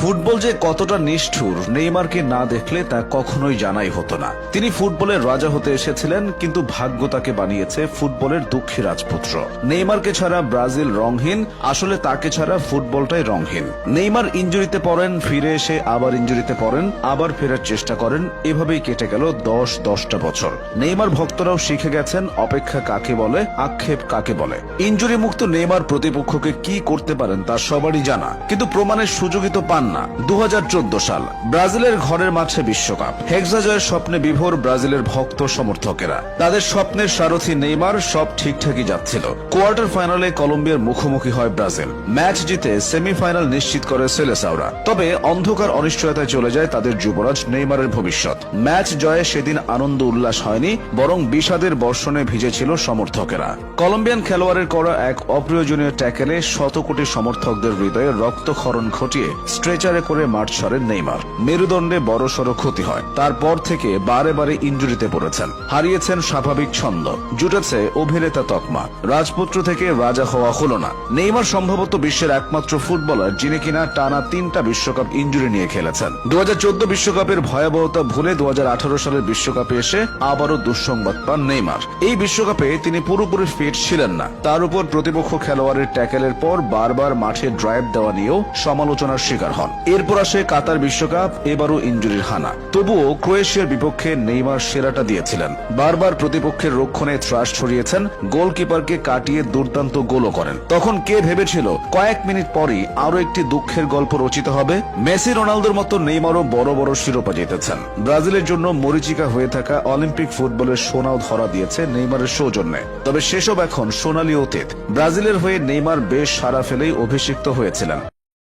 Football যে কতটা নিষ্ঠুর, নেইমারকে না দেখলে তা কখনোই জানাই হতো না। তিনি ফুটবলের রাজা হতে এসেছিলেন, কিন্তু ভাগ্য তাকে বানিয়েছে ফুটবলের দুঃখী রাজপুত্র। নেইমারকে ছাড়া ব্রাজিল রংহীন আসলে তাকে ছাড়া ফুটবলটাই রংহীন নেইমার ইঞ্জুরিতে পড়েন, ফিরে এসে আবার ইঞ্জুরিতে পড়েন, আবার ফেরার চেষ্টা করেন, এভাবেই কেটে গেল দশ দশটা বছর। নেইমার ভক্তরাও শিখে গেছেন, অপেক্ষা কাকে বলে, আক্ষেপ কাকে বলে। ইঞ্জুরি মুক্ত নেইমার প্রতিপক্ষকে কি করতে পারেন তা সবারই জানা, কিন্তু প্রমাণের সুযোগই তো পান না দু সাল, ব্রাজিলের ঘরের মাঠে বিশ্বকাপ। হেক্সা জয়ের স্বপ্নে বিভোর ব্রাজিলের ভক্ত সমর্থকেরা। তাদের স্বপ্নের সারথী নেইমার সব ঠিকঠাকই যাচ্ছিল। কোয়ার্টার ফাইনালে কলম্বিয়ার মুখোমুখি হয় ব্রাজিল। ম্যাচ জিতে সেমিফাইনাল নিশ্চিত করে সেলেসাওরা। তবে অন্ধকার অনিশ্চয়তায় চলে যায় তাদের যুবরাজ নেইমারের ভবিষ্যৎ। ম্যাচ জয়ে সেদিন আনন্দ উল্লাস হয়নি, বরং বিষাদের বর্ষণে ভিজেছিল সমর্থকেরা। কলম্বিয়ান খেলোয়াড়ের করা এক অপ্রয়োজনীয় ট্যাকেলে শত কোটি সমর্থকদের হৃদয়ে রক্তক্ষরণ ঘটিয়ে স্ট্রেচারে করে মাঠ সরেন নেইমার। মেরুদণ্ডে বড়সড় ক্ষতি হয়। তারপর থেকে বারে বারে ইঞ্জুরিতে পড়েছেন। হারিয়েছেন স্বাভাবিক ছন্দ। জুটেছে অভিনেতা তকমা। রাজপুত্র থেকে রাজা হওয়া হলো না। নেইমার সম্ভবত বিশ্বের একমাত্র ফুটবলার, যিনি কিনা টানা তিনটা বিশ্বকাপ ইঞ্জুরি নিয়ে খেলেছেন। দু বিশ্বকাপের ভয়াবহতা ভুলে দু হাজার আঠারো সালের বিশ্বকাপে এসে আবারও দুঃসংবাদ পান নেইমার। এই বিশ্বকাপে তিনি পুরোপুরি ফিট ছিলেন না। তার উপর প্রতিপক্ষ খেলোয়াড়ের ট্যাকেলের পর বারবার মাঠে ড্রাইভ দেওয়া নিয়েও সমালোচনার শিকার হন। এরপর আসে কাতার বিশ্বকাপ, এবারও ইঞ্জুরির হানা। তবুও ক্রোয়েশিয়ার বিপক্ষে নেইমার সেরাটা দিয়েছিলেন। বারবার প্রতিপক্ষের রক্ষণে ত্রাস ছড়িয়েছেন, গোলকিপারকে কাটিয়ে দুর্দান্ত গোলও করেন। তখন কে ভেবেছিল, কয়েক মিনিট পরই আরও একটি দুঃখের গল্প রচিত হবে? মেসি, রোনালদোর মতো নেইমারও বড় বড় শিরোপা জিতেছেন। ব্রাজিলের জন্য মরিচিকা হয়ে থাকা অলিম্পিক ফুটবলের সোনাও ধরা দিয়েছে নেইমারের সৌজন্যে। তবে সেসব এখন সোনালি অতীত। ব্রাজিলের হয়ে নেইমার বেশ সারা ফেলেই অভিষিক্ত হয়েছিলেন।